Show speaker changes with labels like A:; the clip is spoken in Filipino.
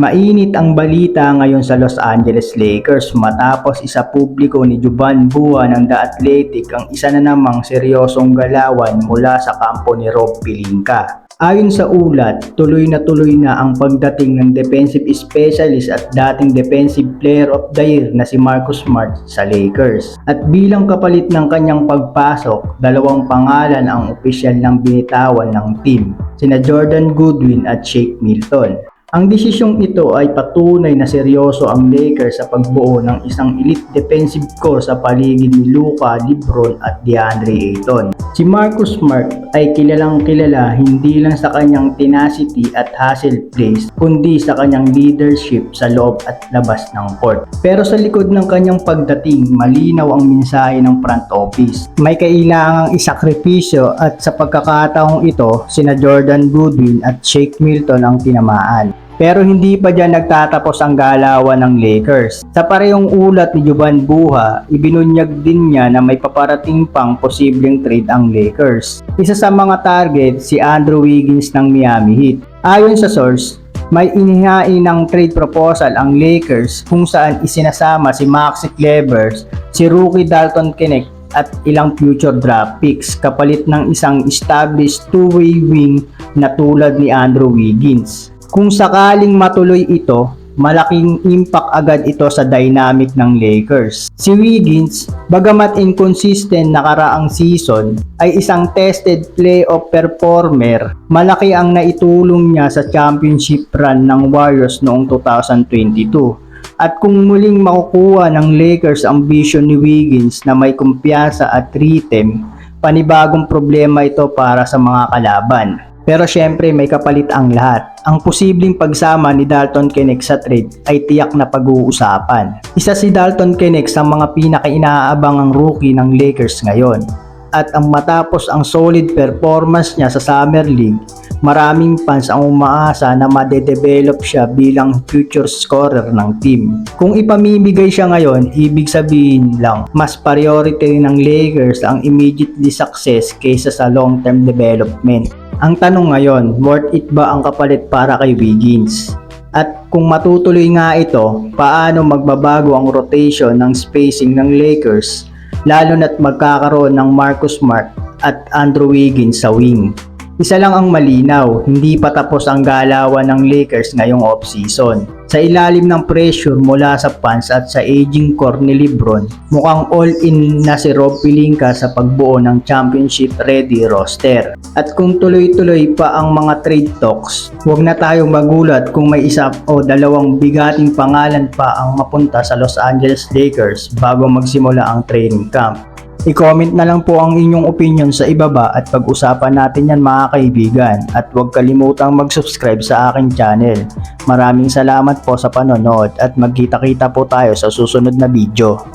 A: Mainit ang balita ngayon sa Los Angeles Lakers matapos isa publiko ni Juban Bua ng The Athletic ang isa na namang seryosong galawan mula sa kampo ni Rob Pelinka. Ayon sa ulat, tuloy na tuloy na ang pagdating ng defensive specialist at dating defensive player of the year na si Marcus Smart sa Lakers. At bilang kapalit ng kanyang pagpasok, dalawang pangalan ang opisyal ng binitawan ng team, sina Jordan Goodwin at Shake Milton. Ang desisyong ito ay patunay na seryoso ang Lakers sa pagbuo ng isang elite defensive core sa paligid ni Luka, LeBron at DeAndre Ayton. Si Marcus Smart ay kilalang kilala hindi lang sa kanyang tenacity at hustle plays kundi sa kanyang leadership sa loob at labas ng court. Pero sa likod ng kanyang pagdating, malinaw ang mensahe ng front office. May kailangang isakripisyo at sa pagkakataong ito, sina Jordan Goodwin at Shake Milton ang tinamaan. Pero hindi pa dyan nagtatapos ang galawan ng Lakers. Sa parehong ulat ni Juban Buha, ibinunyag din niya na may paparating pang posibleng trade ang Lakers. Isa sa mga target si Andrew Wiggins ng Miami Heat. Ayon sa source, may inihain ng trade proposal ang Lakers kung saan isinasama si Maxi Clevers, si rookie Dalton Knecht at ilang future draft picks kapalit ng isang established two-way wing na tulad ni Andrew Wiggins. Kung sakaling matuloy ito, malaking impact agad ito sa dynamic ng Lakers. Si Wiggins, bagamat inconsistent nakaraang season, ay isang tested playoff performer. Malaki ang naitulong niya sa championship run ng Warriors noong 2022. At kung muling makukuha ng Lakers ang vision ni Wiggins na may kumpiyansa at rhythm, panibagong problema ito para sa mga kalaban. Pero syempre may kapalit ang lahat. Ang posibleng pagsama ni Dalton Knecht sa trade ay tiyak na pag-uusapan. Isa si Dalton Knecht sa mga pinaka-inaabangang rookie ng Lakers ngayon. At ang matapos ang solid performance niya sa Summer League, maraming fans ang umaasa na madedevelop siya bilang future scorer ng team. Kung ipamimigay siya ngayon, ibig sabihin lang, mas priority ng Lakers ang immediately success kaysa sa long-term development. Ang tanong ngayon, worth it ba ang kapalit para kay Wiggins? At kung matutuloy nga ito, paano magbabago ang rotation ng spacing ng Lakers lalo na't magkakaroon ng Marcus Smart at Andrew Wiggins sa wing? Isa lang ang malinaw, hindi pa tapos ang galawan ng Lakers ngayong offseason. Sa ilalim ng pressure mula sa fans at sa aging core ni Lebron, mukhang all-in na si Rob Pelinka sa pagbuo ng championship-ready roster. At kung tuloy-tuloy pa ang mga trade talks, huwag na tayong magulat kung may isa o dalawang bigating pangalan pa ang mapunta sa Los Angeles Lakers bago magsimula ang training camp. I-comment na lang po ang inyong opinion sa ibaba at pag-usapan natin yan mga kaibigan at huwag kalimutang mag-subscribe sa aking channel. Maraming salamat po sa panonood at magkita-kita po tayo sa susunod na video.